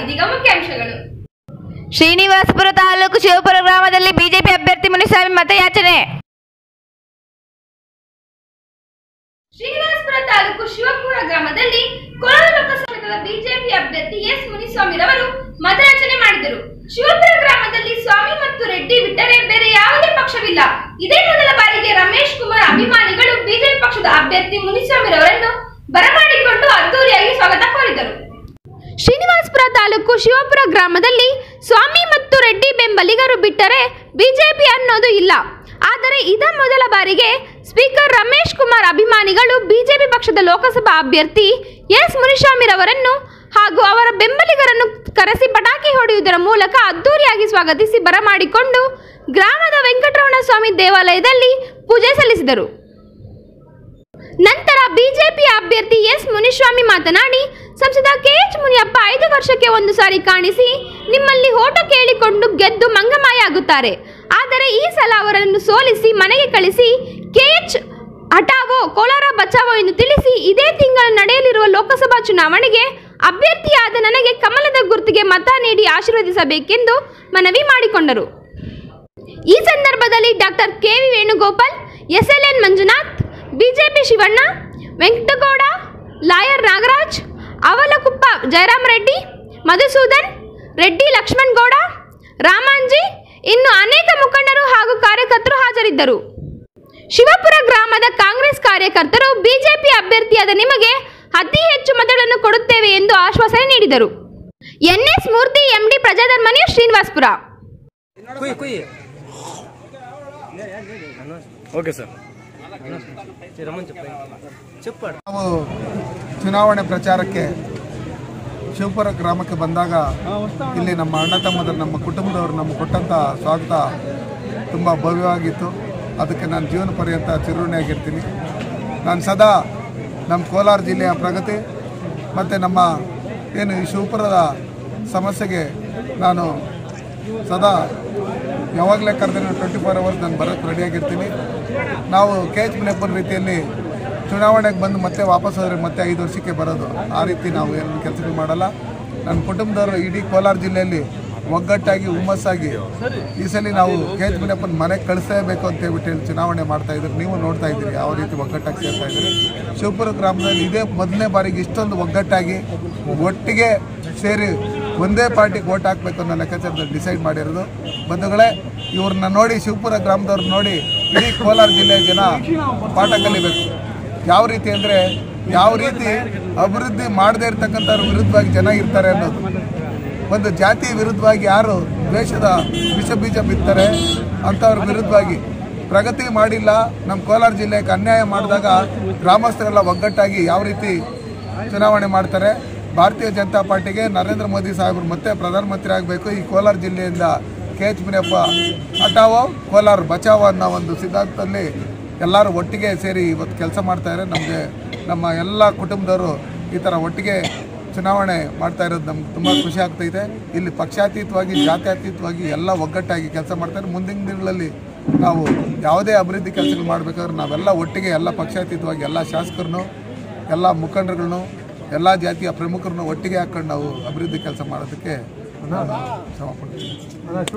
ಇದೀಗ ಮುಖ್ಯಾಂಶಗಳು. ಶ್ರೀನಿವಾಸಪುರ ತಾಲೂಕು ಶಿವಪುರ ಗ್ರಾಮದಲ್ಲಿ ಬಿಜೆಪಿ ಅಭ್ಯರ್ಥಿ ಮುನಿಸ್ವಾಮಿ ಮತಯಾಚನೆ. ಶ್ರೀನಿವಾಸಪುರ ತಾಲೂಕು ಶಿವಪುರ ಗ್ರಾಮದಲ್ಲಿ ಕೋಲಾರ ಲೋಕಸಭಾ ಬಿಜೆಪಿ ಅಭ್ಯರ್ಥಿ ಎಸ್ ಮುನಿಸ್ವಾಮಿರವರು ಮತಯಾಚನೆ ಮಾಡಿದರು. ಶಿವಪುರ ಗ್ರಾಮದಲ್ಲಿ ಸ್ವಾಮಿ ಮತ್ತು ರೆಡ್ಡಿ ಬಿಟ್ಟರೆ ಬೇರೆ ಯಾವುದೇ ಪಕ್ಷವಿಲ್ಲ. ಇದೇ ಮೊದಲ ಬಾರಿಗೆ ರಮೇಶ್ ಕುಮಾರ್ ಅಭಿಮಾನಿಗಳು ಬಿಜೆಪಿ ಪಕ್ಷದ ಅಭ್ಯರ್ಥಿ ಮುನಿಸ್ವಾಮಿರವರನ್ನು ಬರಮಾಡಿಕೊಂಡು ಅದ್ದೂರಿಯಾಗಿ ಸ್ವಾಗತ ಕೋರಿದರು. ಶ್ರೀನಿವಾಸಪುರ ತಾಲೂಕು ಶಿವಪುರ ಗ್ರಾಮದಲ್ಲಿ ಸ್ವಾಮಿ ಮತ್ತು ರೆಡ್ಡಿ ಬೆಂಬಲಿಗರು ಬಿಟ್ಟರೆ ಬಿಜೆಪಿ ಅನ್ನೋದು ಇಲ್ಲ. ಆದರೆ ಇದ ಮೊದಲ ಬಾರಿಗೆ ಸ್ಪೀಕರ್ ರಮೇಶ್ ಕುಮಾರ್ ಅಭಿಮಾನಿಗಳು ಬಿಜೆಪಿ ಪಕ್ಷದ ಲೋಕಸಭಾ ಅಭ್ಯರ್ಥಿ ಎಸ್ ಮುನಿಸ್ವಾಮಿರವರನ್ನು ಹಾಗೂ ಅವರ ಬೆಂಬಲಿಗರನ್ನು ಕರೆಸಿ ಪಟಾಕಿ ಹೊಡೆಯುವುದರ ಮೂಲಕ ಅದ್ದೂರಿಯಾಗಿ ಸ್ವಾಗತಿಸಿ ಬರಮಾಡಿಕೊಂಡು ಗ್ರಾಮದ ವೆಂಕಟರಮಣ ಸ್ವಾಮಿ ದೇವಾಲಯದಲ್ಲಿ ಪೂಜೆ ಸಲ್ಲಿಸಿದರು. ನಂತರ ಬಿಜೆಪಿ ಅಭ್ಯರ್ಥಿ ಎಸ್ ಮುನಿಸ್ವಾಮಿ ಮಾತನಾಡಿ, ಸಂಸದ ಕೆಎಚ್ ಮುನಿಯಪ್ಪ ಐದು ವರ್ಷಕ್ಕೆ ಒಂದು ಸಾರಿ ಕಾಣಿಸಿ ನಿಮ್ಮಲ್ಲಿ ಓಟ ಕೇಳಿಕೊಂಡು ಗೆದ್ದು ಮಂಗಮಾಯ ಆಗುತ್ತಾರೆ. ಆದರೆ ಈ ಸಲ ಅವರನ್ನು ಸೋಲಿಸಿ ಮನೆಗೆ ಕಳಿಸಿ ಕೆಎಚ್ ಹಠಾವೋ ಕೋಲಾರ ಬಚಾವೋ ಎಂದು ತಿಳಿಸಿ ಇದೇ ತಿಂಗಳು ನಡೆಯಲಿರುವ ಲೋಕಸಭಾ ಚುನಾವಣೆಗೆ ಅಭ್ಯರ್ಥಿಯಾದ ನನಗೆ ಕಮಲದ ಗುರುತಿಗೆ ಮತ ನೀಡಿ ಆಶೀರ್ವದಿಸಬೇಕೆಂದು ಮನವಿ ಮಾಡಿಕೊಂಡರು. ಈ ಸಂದರ್ಭದಲ್ಲಿ doctor K V Venugopal SLN Manjunath BJP Shivanna, Venkatagowda, lawyer Nagaraj, Avalakuppa Jayaram Reddy Madhusudan, Reddy Lakshmangowda, Ramanji, ಇನ್ನು ಅನೇಕ ಮುಖಂಡರು ಹಾಗೂ ಕಾರ್ಯಕರ್ತರು ಹಾಜರಿದ್ದರು. ಶಿವಪುರ ಗ್ರಾಮದ ಕಾಂಗ್ರೆಸ್ ಕಾರ್ಯಕರ್ತರು ಬಿಜೆಪಿ ಅಭ್ಯರ್ಥಿಯಾದ ನಿಮಗೆ ಅತಿ ಹೆಚ್ಚು ಮತಗಳನ್ನು ಕೊಡುತ್ತೇವೆ ಎಂದು ಆಶ್ವಾಸನೆ ನೀಡಿದರು. NS Murthy, MD Prajadharma Srinivaspur. Okay sir. ನಾವು ಚುನಾವಣೆ ಪ್ರಚಾರಕ್ಕೆ ಶಿವಪುರ ಗ್ರಾಮಕ್ಕೆ ಬಂದಾಗ ಇಲ್ಲಿ ನಮ್ಮ ಅಣ್ಣ ತಮ್ಮದರು ನಮ್ಮ ಕುಟುಂಬದವರು ನಮ್ಮ ಕೊಟ್ಟಂಥ ಸ್ವಾಗತ ತುಂಬ ಭವ್ಯವಾಗಿತ್ತು. ಅದಕ್ಕೆ ನಾನು ಜೀವನ ಪರ್ಯಂತ ಚಿರುಣಿಯಾಗಿರ್ತೀನಿ ನಾನು ಸದಾ ನಮ್ಮ ಕೋಲಾರ ಜಿಲ್ಲೆಯ ಪ್ರಗತಿ ಮತ್ತು ನಮ್ಮ ಏನು ಈ ಶಿವಪುರದ ಸಮಸ್ಯೆಗೆ ನಾನು ಸದಾ ಯಾವಾಗಲೇ ಕರೆದ್ರೆ ಟ್ವೆಂಟಿ ಫೋರ್ ಅವರ್ಸ್ ನಾನು ಬರೋಕ್ಕೆ ರೆಡಿಯಾಗಿರ್ತೀನಿ ನಾವು ಕೆ ಎಚ್ ಮುನಿಯಪ್ಪನ ರೀತಿಯಲ್ಲಿ ಚುನಾವಣೆಗೆ ಬಂದು ಮತ್ತೆ ವಾಪಸ್ ಹೋದರೆ ಮತ್ತೆ ಐದು ವರ್ಷಕ್ಕೆ ಬರೋದು. ಆ ರೀತಿ ನಾವು ಏನು ಕೆಲಸಗಳು ಮಾಡಲ್ಲ. ನನ್ನ ಕುಟುಂಬದವರು ಇಡೀ ಕೋಲಾರ ಜಿಲ್ಲೆಯಲ್ಲಿ ಒಗ್ಗಟ್ಟಾಗಿ, ಹುಮ್ಮಸ್ಸಾಗಿ ಈ ಸಲ ನಾವು ಕೆ ಎಚ್ ಮುನಿಯಪ್ಪನ ಮನೆಗೆ ಕಳಿಸಲೇಬೇಕು ಅಂತ ಹೇಳ್ಬಿಟ್ಟು ಹೇಳಿ ಚುನಾವಣೆ ಮಾಡ್ತಾ ಇದ್ರು. ನೀವು ನೋಡ್ತಾ ಇದ್ದೀರಿ ಯಾವ ರೀತಿ ಒಗ್ಗಟ್ಟಾಗಿ ಸೇರ್ತಾ ಇದ್ದೀರಿ. ಶಿವಪುರ ಗ್ರಾಮದಲ್ಲಿ ಇದೇ ಮೊದಲನೇ ಬಾರಿಗೆ ಇಷ್ಟೊಂದು ಒಗ್ಗಟ್ಟಾಗಿ ಒಟ್ಟಿಗೆ ಸೇರಿ ಒಂದೇ ಪಾರ್ಟಿಗೆ ಓಟ್ ಹಾಕಬೇಕು ಅನ್ನೋ ಲೆಕ್ಕಾಚಾರದಲ್ಲಿ ಡಿಸೈಡ್ ಮಾಡಿರೋದು. ಬಂಧುಗಳೇ, ಇವ್ರನ್ನ ನೋಡಿ ಶಿವಪುರ ಗ್ರಾಮದವ್ರನ್ನ ನೋಡಿ ಇಡೀ ಕೋಲಾರ ಜಿಲ್ಲೆಯ ಜನ ಪಾಠ ಕಲಿಬೇಕು. ಯಾವ ರೀತಿ ಅಂದರೆ ಯಾವ ರೀತಿ ಅಭಿವೃದ್ಧಿ ಮಾಡದೇ ಇರ್ತಕ್ಕಂಥವ್ರ ವಿರುದ್ಧವಾಗಿ ಜನ ಇರ್ತಾರೆ ಅನ್ನೋದು. ಒಂದು ಜಾತಿ ವಿರುದ್ಧವಾಗಿ ಯಾರು ದ್ವೇಷದ ವಿಷ ಬೀಜ ಬಿತ್ತಾರೆ ಅಂಥವ್ರ ವಿರುದ್ಧವಾಗಿ ಪ್ರಗತಿ ಮಾಡಿಲ್ಲ ನಮ್ಮ ಕೋಲಾರ ಜಿಲ್ಲೆಗೆ ಅನ್ಯಾಯ ಮಾಡಿದಾಗ ಗ್ರಾಮಸ್ಥರೆಲ್ಲ ಒಗ್ಗಟ್ಟಾಗಿ ಯಾವ ರೀತಿ ಚುನಾವಣೆ ಮಾಡ್ತಾರೆ. ಭಾರತೀಯ ಜನತಾ ಪಾರ್ಟಿಗೆ ನರೇಂದ್ರ ಮೋದಿ ಸಾಹೇಬರು ಮತ್ತೆ ಪ್ರಧಾನಮಂತ್ರಿ ಆಗಬೇಕು ಈ ಕೋಲಾರ ಜಿಲ್ಲೆಯಿಂದ ಕೆ ಎಚ್ ಮುನಿಯಪ್ಪ. ಹಟಾವೋ ಕೋಲಾರ ಬಚಾವೋ ಅನ್ನೋ ಒಂದು ಸಿದ್ಧಾಂತದಲ್ಲಿ ಎಲ್ಲರೂ ಒಟ್ಟಿಗೆ ಸೇರಿ ಇವತ್ತು ಕೆಲಸ ಮಾಡ್ತಾಯಿದ್ರೆ ನಮಗೆ ನಮ್ಮ ಎಲ್ಲ ಕುಟುಂಬದವರು ಈ ಥರ ಒಟ್ಟಿಗೆ ಚುನಾವಣೆ ಮಾಡ್ತಾ ಇರೋದು ನಮ್ಗೆ ತುಂಬ ಖುಷಿ ಆಗ್ತೈತೆ ಇಲ್ಲಿ ಪಕ್ಷಾತೀತವಾಗಿ, ಜಾತ್ಯತೀತವಾಗಿ ಎಲ್ಲ ಒಗ್ಗಟ್ಟಾಗಿ ಕೆಲಸ ಮಾಡ್ತಾರೆ ಮುಂದಿನ ದಿನಗಳಲ್ಲಿ ನಾವು ಯಾವುದೇ ಅಭಿವೃದ್ಧಿ ಕೆಲಸಗಳು ಮಾಡಬೇಕಾದ್ರೆ ನಾವೆಲ್ಲ ಒಟ್ಟಿಗೆ ಎಲ್ಲ ಪಕ್ಷಾತೀತವಾಗಿ ಎಲ್ಲ ಶಾಸಕರನ್ನು, ಎಲ್ಲ ಮುಖಂಡರುಗಳನ್ನು ಎಲ್ಲ ಜಾತಿಯ ಪ್ರಮುಖರನ್ನು ಒಟ್ಟಿಗೆ ಹಾಕೊಂಡು ನಾವು ಅಭಿವೃದ್ಧಿ ಕೆಲಸ ಮಾಡೋದಕ್ಕೆ ಶ್ರಮ ಪಡ್ತೀನಿ